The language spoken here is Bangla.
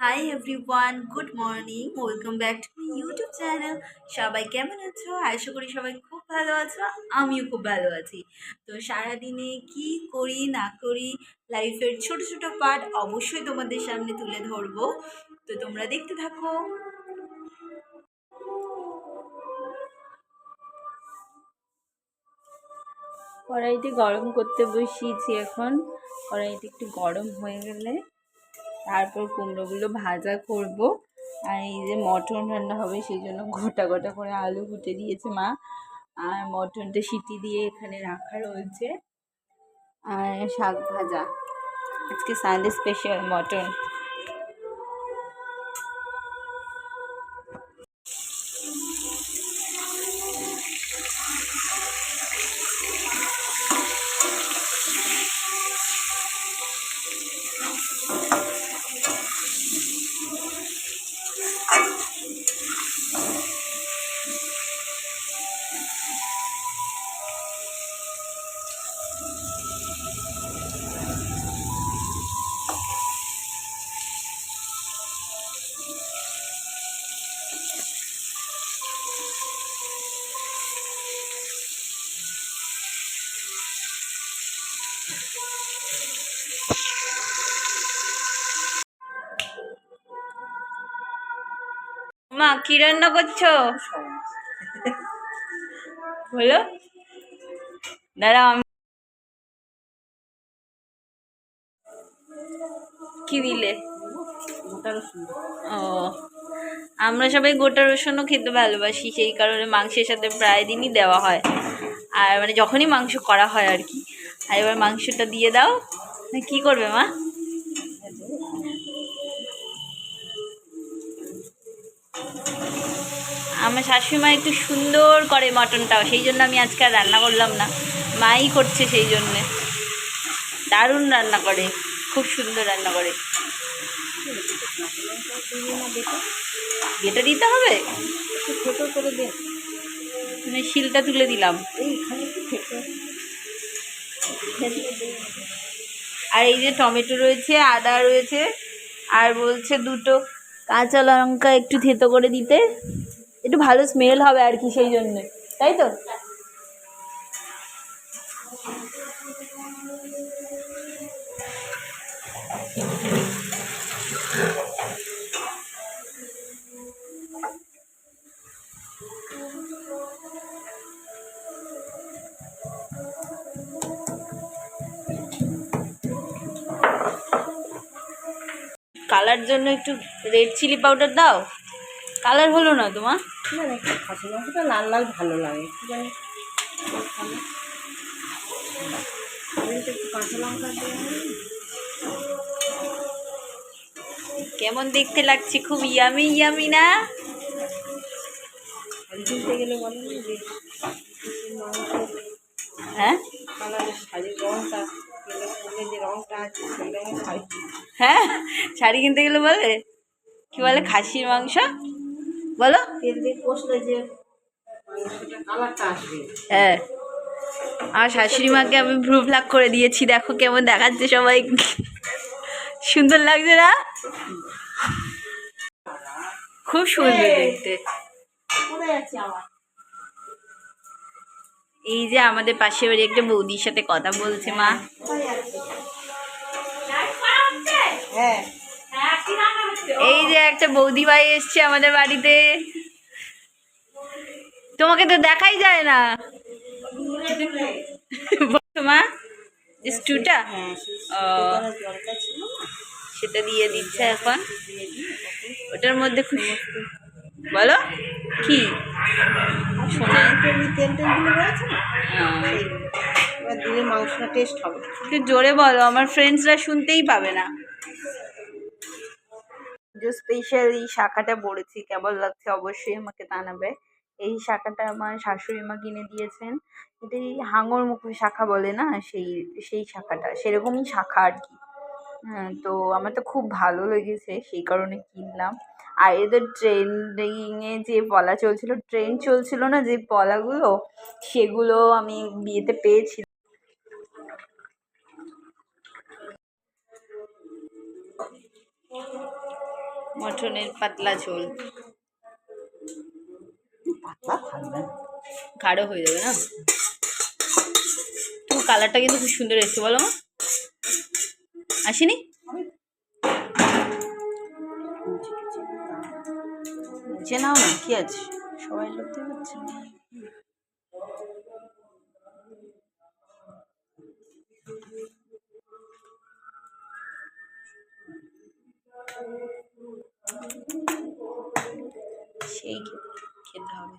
Hi everyone good morning welcome back to my YouTube channel সবাই কেমন আছো? আশা করি সবাই খুব ভালো আছো। আমিও খুব ভালো আছি। তো সারাদিনে কি করি, না করি লাইফের ছোট ছোট পার্ট অবশ্যই তোমাদের সামনে তুলে ধরবো। তো তোমরা দেখতে থাকো। কড়াইতে গরম করতে বসিয়েছি এখন। কড়াইতে একটু গরম হয়ে গেলে তারপর কুমড়োগুলো ভাজা করব। আর এই যে মটন রান্না হবে, সেই জন্য গোটা গোটা করে আলু কুটে দিয়েছে মা। আর মটনটা সিটি দিয়ে এখানে রাখা রয়েছে। আর শাক ভাজা। আজকে সানডে স্পেশাল মটন। Música মা কি রান্না করছ? বলো। দাঁড়া আমি কি দিলে? ও আমরা সবাই গোটা রসুনও খেতে ভালোবাসি সেই কারণে মাংসের সাথে প্রায় দিনই দেওয়া হয়। আর মানে যখনই মাংস করা হয় আর কি। আর এবার মাংসটা দিয়ে দাও। কি করবে মা? আমার শাশুড়িমা একটু সুন্দর করে মটনটাও, সেই জন্য আমি আজকে আর রান্না করলাম না। মাই করছে সেই জন্যে। দারুণ রান্না করে, খুব সুন্দর রান্না করে। এটা দিতে হবে? মানে শিলটা তুলে দিলাম। আর এই যে টমেটো রয়েছে, আদা রয়েছে, আর বলছে দুটো কাঁচা লঙ্কা একটু থেতো করে দিতে। একটু ভালো স্মেল হবে আর কি সেই জন্যে, তাই তো? কালার জন্য একটু রেড চিলি পাউডার দাও। কালার হলো না তোমার? না না খাসি মাংসটা লাল লাল ভালো লাগে। একটু জানি আমি তো একটু কাঁচা লঙ্কা কেমন দেখতে লাগছে? খুব ইয়ামি ইয়ামি না? গেলে যে হ্যাঁ? শাড়ির রঙটা যে রঙটা আছে সেই রঙের শাড়ি। হ্যাঁ? শাড়ি কিনতে গেলে বলে? কি বলে? খাসির মাংস? বলো? তেল দিয়ে কষলে যে মাংসটা কালারটা আসবে। হ্যাঁ। আমার শাশুড়ি মাকে আমি ভ্রু প্লাক করে দিয়েছি দেখো কেমন দেখাচ্ছে সবাই। সুন্দর লাগছে না? খুব সুন্দর দেখতে। যাচ্ছে আমার। এই যে আমাদের পাশে বাড়ি একটা বৌদির সাথে কথা বলছে মা। হ্যাঁ। এই যে একটা বৌদি ভাই এসছে আমাদের বাড়িতে। তোমাকে তো দেখাই যায় না। মা স্টুটা? হ্যাঁ সেটা দিয়ে দিচ্ছে এখন। ওটার মধ্যে খুব বলো কি? একটু জোরে বলো আমার ফ্রেন্ডসরা শুনতেই পাবে না। যে স্পেশাল এই শাখাটা পড়েছি, কেমন লাগছে অবশ্যই আমাকে জানাবে। এই শাখাটা আমার শাশুড়ি মা কিনে দিয়েছেন। এটা এই হাঙর মুখো শাখা বলে না? সেই সেই শাখাটা, সেরকমই শাখা আর কি। হ্যাঁ তো আমার তো খুব ভালো লেগেছে, সেই কারণে কিনলাম। আর এদের ট্রেন্ডিংয়ে যে পলা চলছিল ট্রেন চলছিল না যে পলাগুলো সেগুলো আমি বিয়েতে পেয়েছি। মটনের পাতলা ঝোল। গাঢ় হয়ে যাবে না? তোমার কালারটা কিন্তু খুব সুন্দর এসছে বলো মা। আসেনি? মুছে নাও না কি আছে? সবাই লড়তে পারছে না। সেই খেতে খেতে হবে।